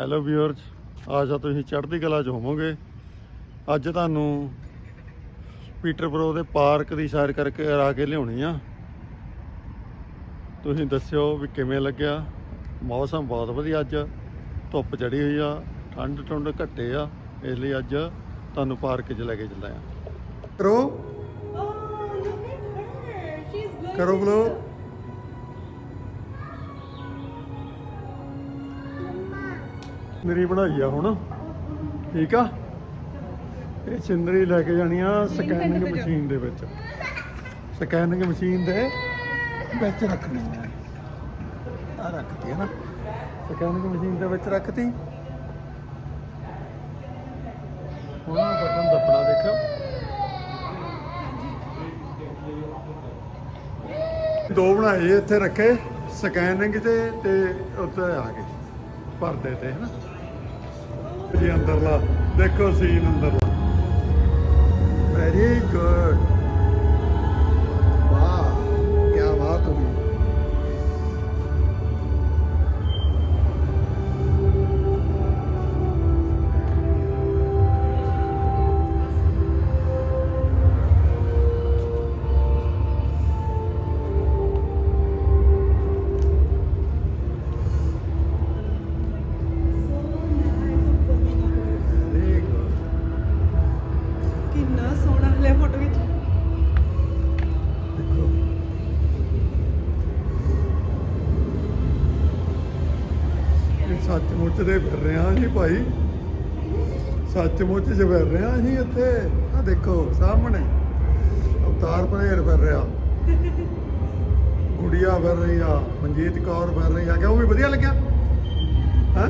Hello viewers ਆਸ਼ਾ ਤੁਸੀਂ ਚੜ੍ਹਦੀ ਕਲਾ 'ਚ ਹੋਵੋਗੇ। ਅੱਜ ਤੁਹਾਨੂੰ ਪੀਟਰਬਰੋ ਦੇ ਪਾਰਕ ਦੀ ਸੈਰ ਕਰਕੇ ਕਰਾ ਕੇ ਲਿਆਉਣੀ ਆ। ਤੁਸੀਂ ਦੱਸਿਓ ਵੀ ਕਿਵੇਂ ਲੱਗਿਆ। ਮੌਸਮ ਬਹੁਤ ਵਧੀਆ ਅੱਜ। ਧੁੱਪ ਚੜੀ ਹੋਈ ਆ ਠੰਡ ਠੰਡ ਘੱਟੇ ਆ। ਇਸ ਲਈ ਅੱਜ ਤੁਹਾਨੂੰ ਪਾਰਕ 'ਚ ਲੈ ਕੇ ਆ। ਕਰੋ Oh, ਕਰੋ to ਬਲੋ ਮੇਰੀ ਬਣਾਈ ਆ ਹੁਣ। ਠੀਕ ਆ? ਇਹ ਸਿੰਦਰੀ ਲੈ ਕੇ ਜਾਣੀ ਆ ਸਕੈਨਿੰਗ ਮਸ਼ੀਨ ਦੇ ਵਿੱਚ। ਸਕੈਨਿੰਗ ਮਸ਼ੀਨ ਦੇ ਵਿੱਚ ਰੱਖਣੀ ਆ। ਆ ਰੱਖਤੀ ਹੈ ਨਾ। ਸਕੈਨਿੰਗ ਮਸ਼ੀਨ ਦੇ ਵਿੱਚ ਰੱਖਤੀ। ਹੁਣ ਬਟਨ ਦੱਬਣਾ ਦੇਖੋ ਦੋ ਬਣਾਏ ਇੱਥੇ ਰੱਖੇ ਸਕੈਨਿੰਗ ਤੇ ਤੇ ਉੱਤੇ ਆ ਗਏ। ਪਰਦੇ ਤੇ ਹਨਾ? ਜੀ ਅੰਦਰਲਾ ਦੇਖੋ ਸੀਨ ਅੰਦਰਲਾ। ਵੈਰੀ ਗੁੱਡ ਦੇ ਫਿਰ ਰਹੇ ਹਾਂ ਜੀ ਭਾਈ। ਸੱਚਮੁੱਚ ਚ ਫਿਰ ਰਹੇ ਹਾਂ ਜੀ ਇੱਥੇ। ਆ ਦੇਖੋ ਸਾਹਮਣੇ। ਅਵਤਾਰ ਭਨੇਰ ਫਿਰ ਰਿਹਾ। ਗੁੜੀਆ ਫਿਰ ਰਹੀ ਆ ਮਨਜੀਤ ਕੌਰ ਫਿਰ ਰਹੀ ਆ। ਕਿ ਉਹ ਵੀ ਵਧੀਆ ਲੱਗਿਆ? ਹਾਂ?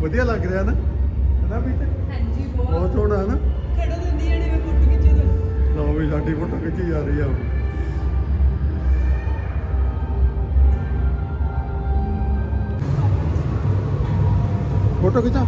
ਵਧੀਆ ਲੱਗ ਰਿਹਾ ਨਾ? ਹੈ ਨਾ ਵੀ ਹਾਂਜੀ ਬਹੁਤ। ਸੋਹਣਾ ਹੈ ਨਾ? ਖੜਾ ਦਿੰਦੀ ਜਿਹੜੇ ਮੈਂ ਫੋਟੋ ਖਿੱਚੇ ਤਾਂ ਲਓ ਵੀ ਸਾਡੀ ਫੋਟੋ ਖਿੱਚੀ ਜਾ ਰਹੀ ਆ। ਹੁਣ। ਫੋਟੋ ਖਿਚਾ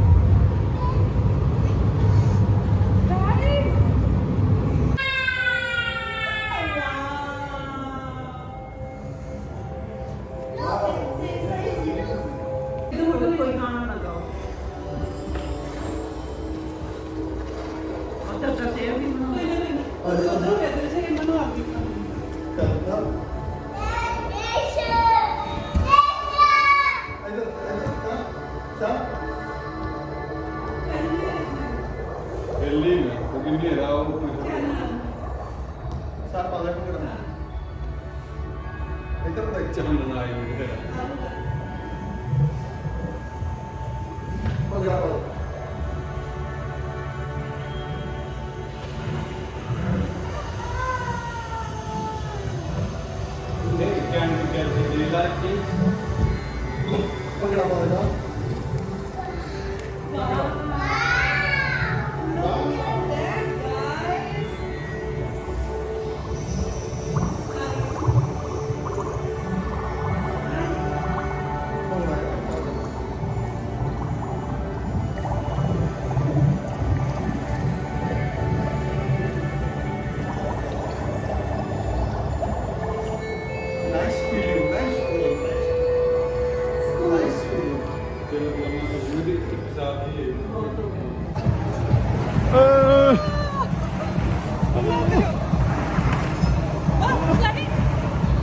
ਇੱਧਰ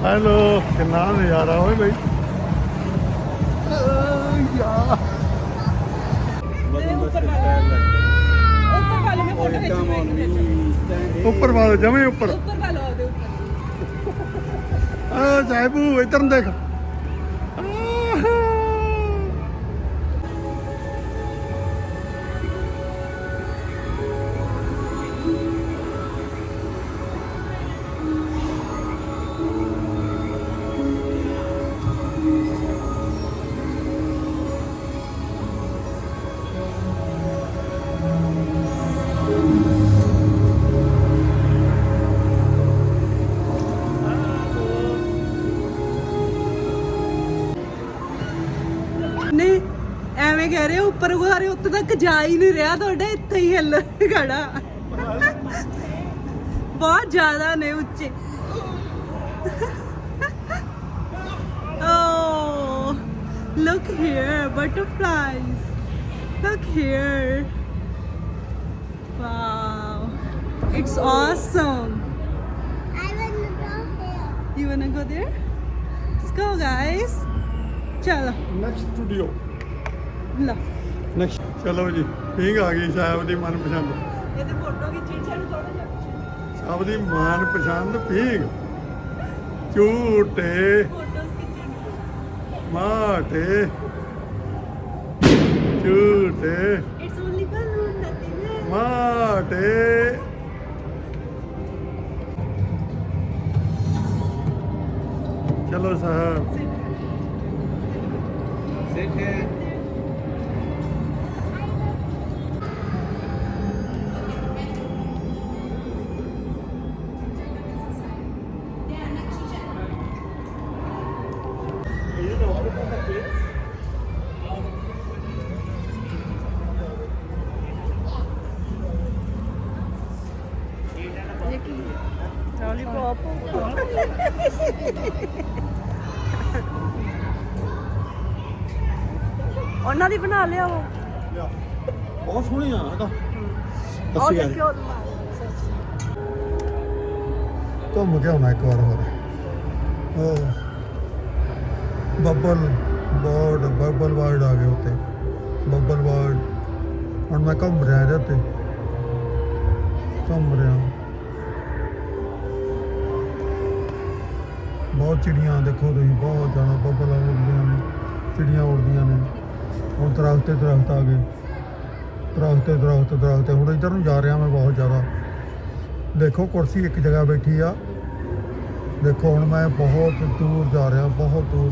ਹੈਲੋ ਕਿੰਨਾ ਨਜ਼ਾਰਾ ਹੋਏ ਬਈ। ਯਾ ਉੱਪਰ ਵਾਲਾ ਜਮੇ ਉੱਪਰ। ਉੱਪਰ ਵਾਲਾ ਆ ਸਾਹਿਬੂ ਇਧਰ ਦੇਖ। ਕਹਿ ਰਹੇ ਹੋ, ਉੱਪਰ ਗੁਹਾਰੇ ਉੱਤੇ ਤੱਕ ਜਾ ਹੀ ਨਹੀਂ ਰਿਹਾ ਤੁਹਾਡਾ ਇੱਥੇ ਹੀ ਹਿੱਲ ਖੜਾ ਬਹੁਤ ਜ਼ਿਆਦਾ ਨੇ ਉੱਚੇ ਓ Look here, butterflies. Look here. Wow. It's awesome. I want to go here. You wanna go there? Let's go, guys. ਚਲੋ ਨੈਕਸਟ ਸਟੂਡੀਓ ਚਲੋ ਜੀ ਠੀਕ ਆ ਗਈ ਸਾਹਿਬ ਦੀ ਮਨਪਸੰਦ। ਇਹਦੇ ਫੋਟੋ ਖਿੱਚੀ ਸਾਨੂੰ ਥੋੜਾ ਜਿਹਾ ਪਿੱਛੇ। ਸਭ ਦੀ ਮਨਪਸੰਦ ਪੀਂਗ ਝੂਟੇ। ਫੋਟੋਸ ਮਾਟੇ। ਝੂਟੇ। It's only. ਮਾਟੇ। ਚਲੋ ਸਾਹਿਬ। ਉਹਨਾਂ ਦੀ ਬਣਾ ਲਿਆ ਉਹ। ਬਹੁਤ ਸੋਹਣੀ ਆ ਇਹਦਾ ਉਹ ਅਸੀਂ ਦੇਖਿਓ ਘੁੰਮ ਕੇ ਆਉਣਾ ਇੱਕ ਵਾਰ ਹੋਰ। ਉਹ ਬੱਬਲ। ਬਰਡ ਬੱਬਲ ਵਰਡ ਆ ਗਏ ਉੱਤੇ ਬੱਬਲ ਵਰਡ। ਹੁਣ ਮੈਂ ਘੁੰਮ ਰਿਹਾ ਇਹਦੇ ਉੱਤੇ। ਘੁੰਮ ਰਿਹਾ। ਬਹੁਤ ਚਿੜੀਆਂ ਦੇਖੋ ਤੁਸੀਂ, ਬਹੁਤ ਜ਼ਿਆਦਾ ਬੱਬਲ ਉੱਡਦੀਆਂ ਨੇ ਚਿੜੀਆਂ ਉੱਡਦੀਆਂ ਨੇ। ਹੁਣ ਦਰਖਤ ਤੇ ਦਰਖਤ ਆ ਗਏ। ਦਰਖਤ ਤੇ ਦਰਖਤ ਦਰਖਤ। ਹੁਣ ਇੱਧਰ ਨੂੰ ਜਾ ਰਿਹਾ ਮੈਂ ਬਹੁਤ ਜ਼ਿਆਦਾ। ਦੇਖੋ ਕੁਰਸੀ ਇੱਕ ਜਗ੍ਹਾ ਬੈਠੀ ਆ। ਦੇਖੋ ਹੁਣ ਮੈਂ ਬਹੁਤ ਦੂਰ ਜਾ ਰਿਹਾ, ਬਹੁਤ ਦੂਰ।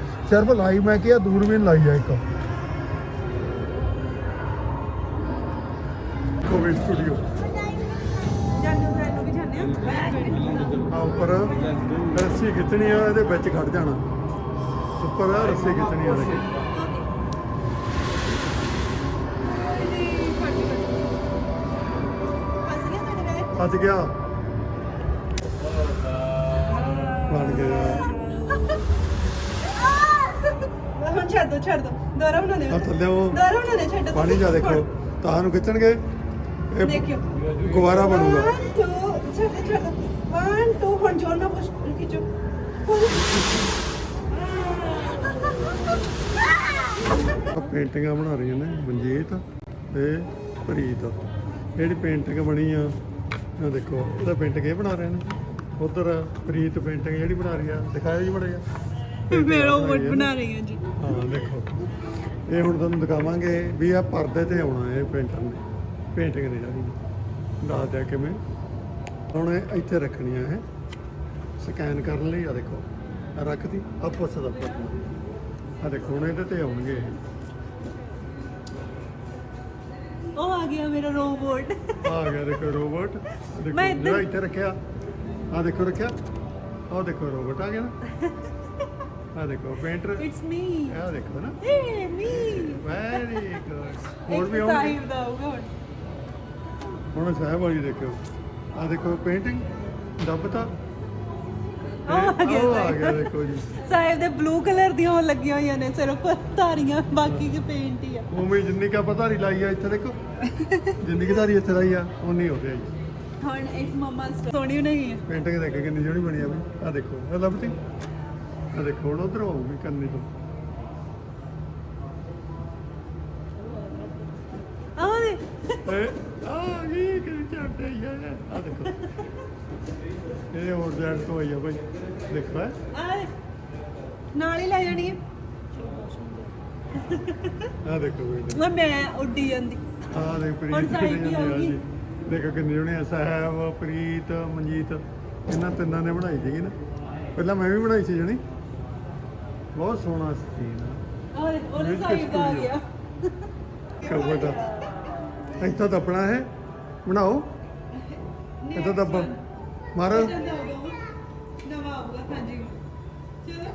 ਸਿਰਫ ਲਾਈ, ਮੈਂ ਕਿਹਾ ਦੂਰਬੀਨ ਲਾਈ ਆ ਇੱਕ। ਕੋਵਿਡ ਸਟੂਡੀਓ ਆ ਉੱਪਰ ਰੱਸੀ ਖਿੱਚਣੀ ਆ, ਇਹਦੇ ਵਿੱਚ ਖੜ ਜਾਣਾ। ਉੱਪਰ ਰੱਸੀ ਖਿੱਚਣੀ ਆ ਦੇਖੀ। ਫਸ ਗਿਆ। ਬਣ ਗਿਆ। ਹੁਣ ਛੱਡ ਦੋ ਛੱਡ ਦੋ। ਦੁਬਾਰਾ ਬਣਾ ਦੇ ਆ ਥੱਲੇ ਉਹ ਦੁਬਾਰਾ ਬਣਾ ਦੇ ਛੱਡ ਦੋ ਪਾਣੀ ਜਾ ਦੇਖੋ ਤਾਂ ਨੂੰ ਖਿੱਚਣਗੇ? ਇਹ ਦੇਖਿਓ। ਗੁਬਾਰਾ ਬਣੂਗਾ। 1 2 ਛੱਡ ਛੱਡ 1 2 ਹੁਣ ਜੋਰ ਨਾਲ ਪੁਸ਼ ਖਿੱਚੋ। ਪੇਂਟਿੰਗਾਂ ਬਣਾ ਰਹੀਆਂ ਨੇ ਮਨਜੀਤ ਤੇ ਪ੍ਰੀਤ। ਜਿਹੜੀ ਪੇਂਟਿੰਗ ਬਣੀ ਆ ਆ ਦੇਖੋ ਇਹਦਾ ਪੇਂਟਿੰਗ ਇਹ ਬਣਾ ਰਹੇ ਨੇ। ਉਧਰ ਪ੍ਰੀਤ ਪੇਂਟਿੰਗ ਜਿਹੜੀ ਬਣਾ ਰਹੀ ਆ ਦਿਖਾਇਓ ਜੀ ਬੜਾ ਮੈਂ ਰੋਬੋਟ ਬਣਾ ਰਹੀ ਹਾਂ ਜੀ। ਹਾਂ ਦੇਖੋ। ਇਹ ਹੁਣ ਤੁਹਾਨੂੰ ਦਿਖਾਵਾਂਗੇ ਵੀ ਆ ਪਰਦੇ ਤੇ ਆਉਣਾ ਇਹ ਪੇਂਟਰ ਨੇ। ਪੇਂਟਿੰਗ ਨੇ ਜਿਹੜੀ ਦੱਸ ਦਿਆ ਕਿਵੇਂ ਹੁਣ ਇੱਥੇ ਰੱਖਣੀਆਂ ਹੈ। ਸਕੈਨ ਕਰਨ ਲਈ ਆ ਦੇਖੋ। ਆਹ ਰੱਖਦੀ ਆਪਸ ਦਾ ਪਰਦਾ ਆ ਦੇਖੋ ਹੁਣ ਇਹਦੇ ਤੇ ਆਉਣਗੇ ਉਹ ਆ ਗਿਆ ਮੇਰਾ ਰੋਬੋਟ ਆ ਗਿਆ ਦੇਖੋ ਰੋਬੋਟ ਦੇਖੋ ਇੱਥੇ ਰੱਖਿਆ। ਆ ਦੇਖੋ ਰੱਖਿਆ। ਆ ਦੇਖੋ ਰੋਬੋਟ ਆ ਗਿਆ ਨਾ। ਆ ਦੇਖੋ ਪੇਂਟਰ ਇਟਸ ਮੀ ਆ ਦੇਖੋ ਨਾ। ਏ ਮੀ ਵੈਰੀ ਗੁੱਡ ਹੋਰ ਵੀ ਆਉਣਗੇ? ਸਾਹਿਬ ਦਾ ਹੋਊਗਾ ਹੁਣ ਹੁਣ ਸਾਹਿਬ ਵਾਲੀ ਦੇਖਿਓ। ਆ ਦੇਖੋ ਪੇਂਟਿੰਗ ਦੱਬਤਾ। ਉਹ ਆ ਗਿਆ ਉਹ ਆ ਸਾਹਿਬ। ਗਿਆ ਦੇਖੋ ਜੀ। ਸਾਹਿਬ ਦੇ ਬਲੂ ਕਲਰ ਦੀਆਂ ਹੋਣ ਲੱਗੀਆਂ ਹੋਈਆਂ ਨੇ ਸਿਰਫ ਧਾਰੀਆਂ ਬਾਕੀ ਕੇ ਪੇਂਟ ਹੀ ਆ। ਉਵੇਂ ਜਿੰਨੀ ਕਾ ਪਤਾ ਧਾਰੀ ਲਾਈ ਆ ਇੱਥੇ ਦੇਖੋ। ਜਿੰਨੀ ਕੀ ਧਾਰੀ ਇੱਥੇ ਲਾਈ ਆ ਉਨੀ ਹੋ ਗਿਆ ਜੀ। ਹੁਣ ਇਟਸ ਮਮਾ ਸੋਹਣੀ ਨਹੀਂ ਹੈ ਪੇਂਟਿੰਗ ਦੇਖ ਕੇ ਕਿੰਨੀ ਸੋਹਣੀ ਬਣੀ ਆ ਵੀ ਆ ਦੇਖੋ ਆ ਲੱਭਤੀ ਆ ਦੇਖੋ ਹੁਣ ਉਧਰ ਆਊਗੀ ਕੰਨੀ ਤੋਂ। ਆਹ ਦੇ। ਏ ਆ ਇਹ ਕਿ ਚਾਟੇ ਆ। ਆ ਦੇਖੋ। ਇਹ ਹੋਰ ਜੈਨ ਤੋਂ ਆਈ ਆ ਭਾਈ ਦੇਖੋ ਹੈ। ਦੇ। ਨਾਲ ਹੀ ਲੈ ਜਾਣੀ ਹੈ। ਆ ਦੇਖੋ ਕੋਈ ਉਹ ਮੈਂ ਉੱਡੀ ਜਾਂਦੀ। ਆ ਦੇ ਪ੍ਰੀਤ ਕਿੰਨੀ ਵੀ ਜਾਂਦੀ ਆ ਆਊਗੀ। ਜੀ। ਦੇਖੋ ਕਿੰਨੀ ਆ। ਸਾਹਿਬ ਪ੍ਰੀਤ ਮਨਜੀਤ। ਇਹਨਾਂ ਤਿੰਨਾਂ ਨੇ ਬਣਾਈ ਸੀਗੀ ਨਾ। ਪਹਿਲਾਂ ਮੈਂ ਵੀ ਬਣਾਈ ਸੀ ਜਣੀ। ਬਹੁਤ ਸੋਹਣਾ ਸੀ ਨਾ ਔਰ ਉਹਨੇ Music ਸਾਈਡ ਦਾ ਆ studio। ਗਿਆ। ਕਬਰ ਦਾ। ਇੱਥਾ ਦੱਬਣਾ ਹੈ? ਬਣਾਓ। ਇੱਥਾ ਦੱਬ। ਮਾਰ। ਨਵਾਂ ਆਊਗਾ ਹਾਂਜੀ। ਚਲੋ।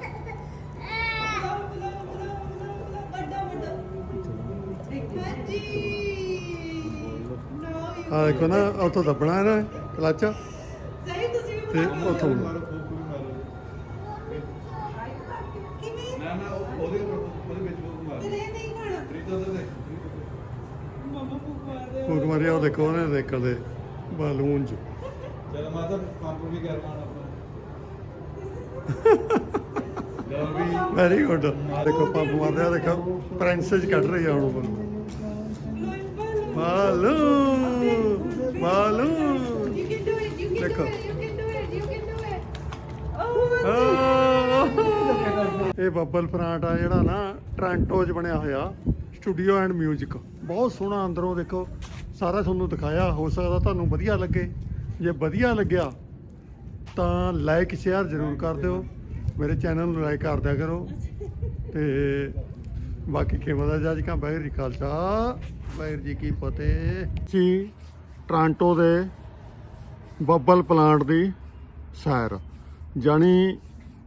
ਬੁਲਾਓ, ਬੁਲਾਓ, ਬੁਲਾਓ, ਬੁਲਾਓ, ਬੁਲਾਓ, ਵੱਡਾ ਵੱਡਾ। ਹਾਂਜੀ। ਨੋ ਆ ਦੇਖੋ ਨਾ ਉੱਥੋਂ ਦੱਬਣਾ ਹੈ ਨਾ ਕਲਚ। ਸਹੀ ਤੁਸੀਂ ਵੀ ਤੇ ਉੱਥੋਂ। ਉਹਦੇ ਉਹਦੇ ਵਿੱਚ ਫੋਕ ਮਾਰੋ ਤੇ ਨਹੀਂ ਖਾਣਾ ਪ੍ਰੀਤੋ ਦੇ ਦੇ ਮਮਾ ਭੁੱਖ ਮਾਰਿਆ ਉਹ ਦੇਖੋ ਉਹਨੇ ਦੇਖਦੇ ਬਾਲੂਨ ਚ। ਚਲ ਮਾਤਾ ਪੰਪ ਵੀ ਵੈਰੀ ਗੁੱਡ ਦੇਖੋ ਪੰਪ ਮਾਰਦੇ ਆ ਦੇਖੋ ਪ੍ਰਿੰਸਸ ਕੱਢ ਰਹੀ ਆ ਹੁਣ ਉਹ ਬਾਲੂ ਬਾਲੂ ਦੇਖੋ। You can do it. Oh, ਆਹ! ਇਹ ਬੱਬਲ ਪਲਾਂਟ ਆ ਜਿਹੜਾ ਨਾ ਟ੍ਰਾਂਟੋ 'ਚ ਬਣਿਆ ਹੋਇਆ, ਸਟੂਡੀਓ ਐਂਡ 뮤직 ਬਹੁਤ ਸੋਹਣਾ ਅੰਦਰੋਂ ਦੇਖੋ, ਸਾਰਾ ਤੁਹਾਨੂੰ ਦਿਖਾਇਆ, ਹੋ ਸਕਦਾ ਤੁਹਾਨੂੰ ਵਧੀਆ ਲੱਗੇ। ਜੇ ਵਧੀਆ ਲੱਗਿਆ, ਤਾਂ ਲਾਈਕ ਸ਼ੇਅਰ ਜ਼ਰੂਰ ਕਰ ਦਿਓ। ਮੇਰੇ ਚੈਨਲ ਨੂੰ ਲਾਈਕ ਕਰ ਦਿਆ ਕਰੋ। ਤੇ ਬਾਕੀ ਕਿਵੇਂ ਦਾ ਜੱਜ ਕਾ ਬਾਹਰ ਦੀ ਖਾਲਸਾ, ਵਾਹਿਗੁਰੂ ਜੀ ਕੀ ਫਤਿਹ। ਜੀ, ਟ੍ਰਾਂਟੋ ਦੇ ਬੱਬਲ ਪਲਾਂਟ ਦੀ ਸੈਰ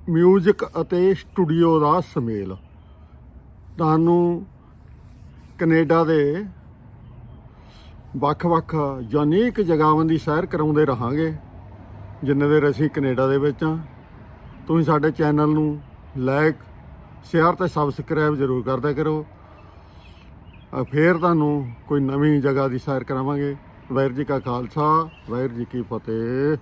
ਜਾਣੀ ਮਿਊਜ਼ਿਕ ਅਤੇ ਸਟੂਡੀਓ ਦਾ ਸੁਮੇਲ। ਤੁਹਾਨੂੰ ਕੈਨੇਡਾ ਦੇ ਵੱਖ-ਵੱਖ ਯੂਨੀਕ ਜਗ੍ਹਾਵਾਂ ਦੀ ਸੈਰ ਕਰਾਉਂਦੇ ਰਹਾਂਗੇ ਜਿੰਨੇ ਦੇ ਅਸੀਂ ਕੈਨੇਡਾ ਦੇ ਵਿੱਚ ਆ। ਤੁਸੀਂ ਸਾਡੇ ਚੈਨਲ ਨੂੰ ਲਾਈਕ ਸ਼ੇਅਰ ਤੇ ਸਬਸਕ੍ਰਾਈਬ ਜ਼ਰੂਰ ਕਰਦਾ ਕਰੋ। ਅ, ਫੇਰ ਤੁਹਾਨੂੰ ਕੋਈ ਨਵੀਂ ਜਗ੍ਹਾ ਦੀ ਸੈਰ ਕਰਾਵਾਂਗੇ। ਵਾਹਿਗੁਰੂ ਜੀ ਕਾ ਖਾਲਸਾ ਵਾਹਿਗੁਰੂ ਜੀ ਕੀ ਫਤਿਹ।